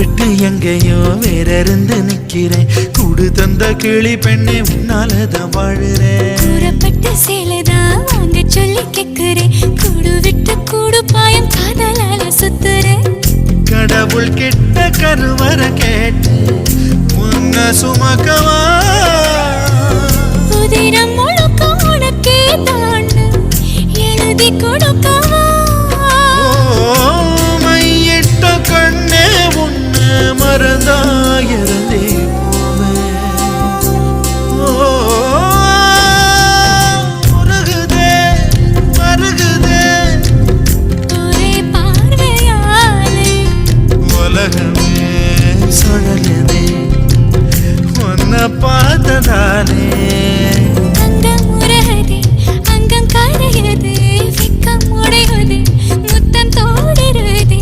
விட்டு எங்கேயோ வேற இருந்து நிக்கிறேன். கூடு தந்த கிளி பெண்ணே உன்னாலதான் வாழுறேன். கூறப்பட்ட சேலைதான் வாங்க சொல்லி கேக்குறேன். கூடு விட்டு கூடு பாயம் காதலால சுத்துறேன். கடவுள் கிட்ட கருவற கேட்டு முன்ன சுமக்கவா? உதிரம் முழுக்க உனக்கே தாண்டு எழுதி கொடுக்கவா உலகமே சுழலுதே உன்னை பார்த்ததாலே.